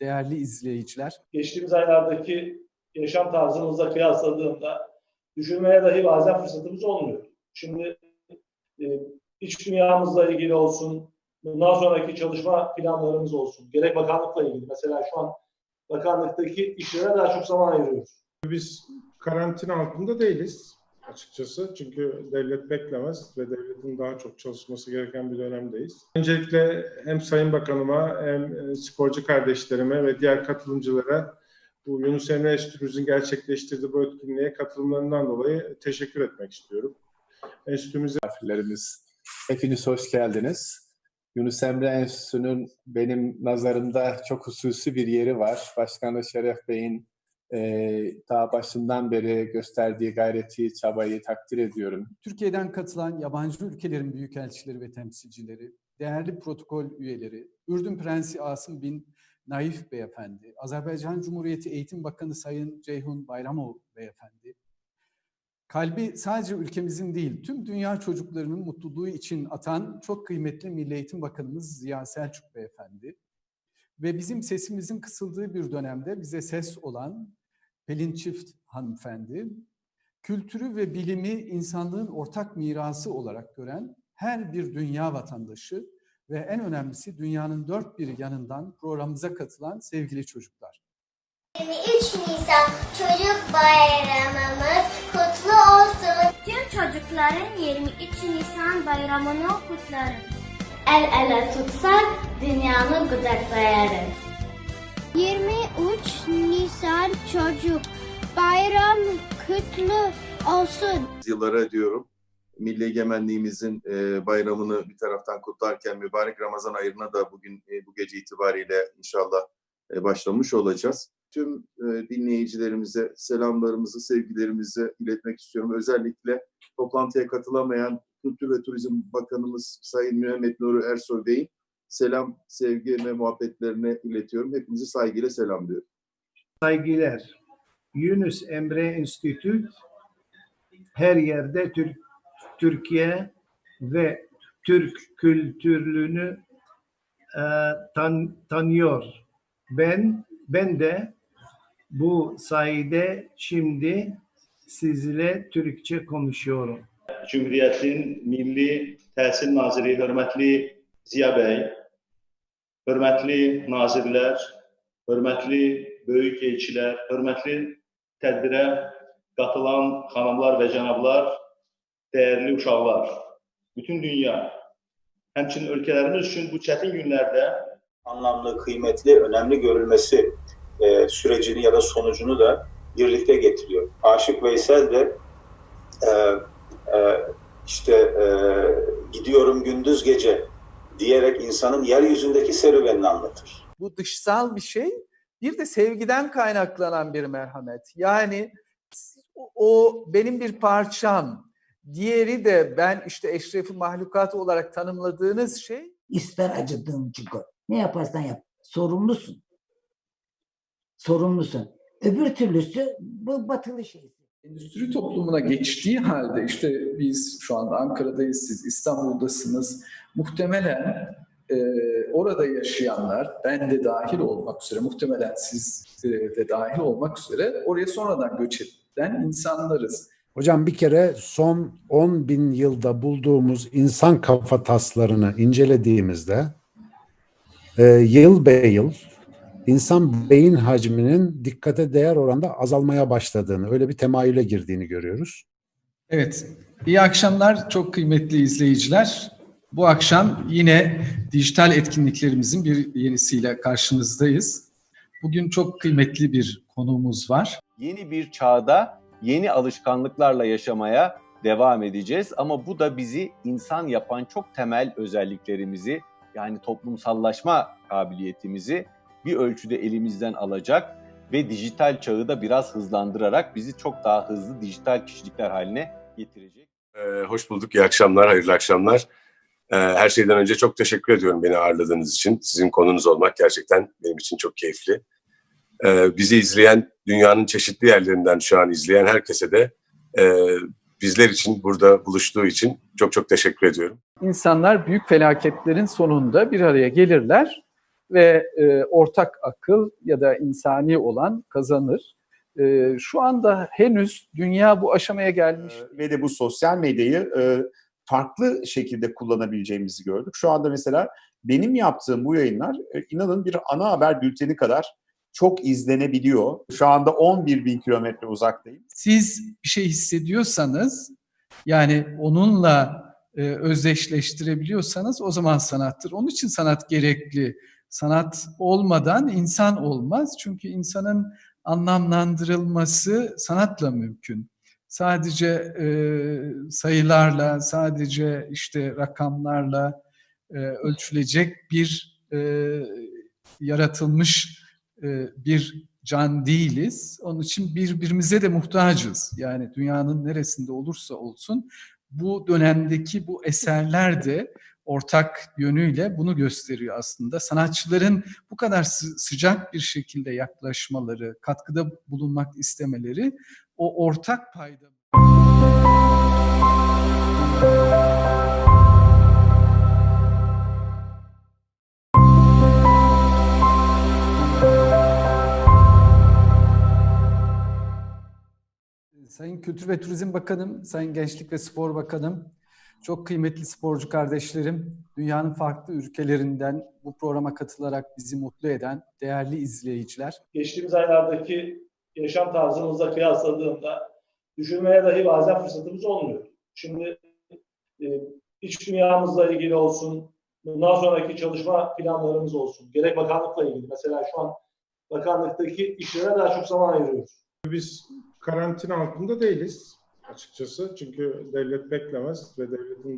değerli izleyiciler. geçtiğimiz aylardaki yaşam tarzımızla kıyasladığımda düşünmeye dahi bazen fırsatımız olmuyor. Şimdi e, iç dünyamızla ilgili olsun, bundan sonraki çalışma planlarımız olsun, gerek bakanlıkla ilgili. Mesela şu an bakanlıktaki işlere daha çok zaman ayırıyoruz. Biz karantina altında değiliz açıkçası. Çünkü devlet beklemez ve devletin daha çok çalışması gereken bir dönemdeyiz. Öncelikle hem Sayın Bakanıma hem e, sporcu kardeşlerime ve diğer katılımcılara bu Yunus Emre Enstitümüzün gerçekleştirdiği bu etkinliğe katılımlarından dolayı teşekkür etmek istiyorum. Enstitümüze misafirlerimiz. Hepiniz hoş geldiniz. Yunus Emre Enstitüsü'nün benim nazarımda çok hususi bir yeri var. Başkanı Şeref Bey'in e, daha başından beri gösterdiği gayreti, çabayı takdir ediyorum. Türkiye'den katılan yabancı ülkelerin büyükelçileri ve temsilcileri, değerli protokol üyeleri, Ürdün Prensi Asım bin Naif Beyefendi, Azerbaycan Cumhuriyeti Eğitim Bakanı Sayın Ceyhun Bayramov Beyefendi, kalbi sadece ülkemizin değil, tüm dünya çocuklarının mutluluğu için atan çok kıymetli Milli Eğitim Bakanımız Ziya Selçuk Beyefendi ve bizim sesimizin kısıldığı bir dönemde bize ses olan Pelin Çift hanımefendi, kültürü ve bilimi insanlığın ortak mirası olarak gören her bir dünya vatandaşı ve en önemlisi dünyanın dört bir yanından programımıza katılan sevgili çocuklar. 23 Nisan Çocuk Bayramımız kutlu olsun. Tüm çocukların 23 Nisan bayramını kutlarım. El ele tutsak dünyanı kucaklayarız. 23 Nisan Çocuk Bayram kutlu olsun. yıllara diyorum. Milli egemenliğimizin e, bayramını bir taraftan kutlarken mübarek Ramazan ayına da bugün e, bu gece itibariyle inşallah e, başlamış olacağız. Tüm e, dinleyicilerimize selamlarımızı, sevgilerimizi iletmek istiyorum. Özellikle toplantıya katılamayan Kültür ve Turizm Bakanımız Sayın Mehmet Nuri Ersoy Bey'in selam, sevgi ve muhabbetlerini iletiyorum. Hepinizi saygıyla selamlıyorum. saygılar. Yunus Emre Enstitü her yerde Türk, Türkiye ve Türk kültürünü e, tan, tanıyor. Ben ben de bu sayede şimdi sizle Türkçe konuşuyorum. Cumhuriyetin Milli Təhsil Naziri hörmətli Ziya bəy, hörmətli nazirlər, hörmətli böyük elçilər, hörmətli tədbirə qatılan xanımlar və cənablar, dəyərli uşaqlar, bütün dünya, həmçinin ölkələrimiz üçün bu çətin günlərdə anlamlı, kıymetli, önemli görülmesi e, sürecini ya da sonucunu da birlikte getiriyor. Aşık Veysel de e, e, işte e, gidiyorum gündüz gece diyerek insanın yeryüzündeki serüvenini anlatır. bu dışsal bir şey. Bir de sevgiden kaynaklanan bir merhamet. Yani o, o benim bir parçam. Diğeri de ben işte eşrefi mahlukat olarak tanımladığınız şey İster acıdığın çıkar. Ne yaparsan yap. Sorumlusun. Sorumlusun. Öbür türlüsü bu batılı şey. Endüstri toplumuna geçtiği halde işte biz şu anda Ankara'dayız, siz İstanbul'dasınız. Muhtemelen e, orada yaşayanlar, ben de dahil olmak üzere, muhtemelen siz de dahil olmak üzere oraya sonradan göç eden insanlarız. Hocam bir kere son 10 bin yılda bulduğumuz insan kafataslarını incelediğimizde e, yıl be yıl insan beyin hacminin dikkate değer oranda azalmaya başladığını, öyle bir temayüle girdiğini görüyoruz. Evet, iyi akşamlar çok kıymetli izleyiciler. Bu akşam yine dijital etkinliklerimizin bir yenisiyle karşınızdayız. Bugün çok kıymetli bir konuğumuz var. yeni bir çağda yeni alışkanlıklarla yaşamaya devam edeceğiz. Ama bu da bizi insan yapan çok temel özelliklerimizi yani toplumsallaşma kabiliyetimizi bir ölçüde elimizden alacak ve dijital çağı da biraz hızlandırarak bizi çok daha hızlı dijital kişilikler haline getirecek. Ee, hoş bulduk. İyi akşamlar, hayırlı akşamlar. Ee, her şeyden önce çok teşekkür ediyorum beni ağırladığınız için. Sizin konunuz olmak gerçekten benim için çok keyifli. Ee, bizi izleyen, dünyanın çeşitli yerlerinden şu an izleyen herkese de e, bizler için burada buluştuğu için çok çok teşekkür ediyorum. İnsanlar büyük felaketlerin sonunda bir araya gelirler ve e, ortak akıl ya da insani olan kazanır. E, şu anda henüz dünya bu aşamaya gelmiş. ve de bu sosyal medyayı e, farklı şekilde kullanabileceğimizi gördük. Şu anda mesela benim yaptığım bu yayınlar e, inanın bir ana haber bülteni kadar çok izlenebiliyor. Şu anda 11 bin kilometre uzaktayım. Siz bir şey hissediyorsanız yani onunla e, özdeşleştirebiliyorsanız o zaman sanattır. Onun için sanat gerekli. Sanat olmadan insan olmaz. Çünkü insanın anlamlandırılması sanatla mümkün. Sadece e, sayılarla, sadece işte rakamlarla e, ölçülecek bir e, yaratılmış e, bir can değiliz. Onun için birbirimize de muhtacız. Yani dünyanın neresinde olursa olsun bu dönemdeki bu eserler de ortak yönüyle bunu gösteriyor aslında. Sanatçıların bu kadar sı- sıcak bir şekilde yaklaşmaları, katkıda bulunmak istemeleri o ortak payda Sayın Kültür ve Turizm Bakanım, Sayın Gençlik ve Spor Bakanım, çok kıymetli sporcu kardeşlerim, dünyanın farklı ülkelerinden bu programa katılarak bizi mutlu eden değerli izleyiciler. geçtiğimiz aylardaki yaşam tarzımızla kıyasladığımda düşünmeye dahi bazen fırsatımız olmuyor. Şimdi e, iç dünyamızla ilgili olsun, bundan sonraki çalışma planlarımız olsun, gerek bakanlıkla ilgili. Mesela şu an bakanlıktaki işlere daha çok zaman ayırıyoruz. Biz karantina altında değiliz açıkçası. Çünkü devlet beklemez ve devletin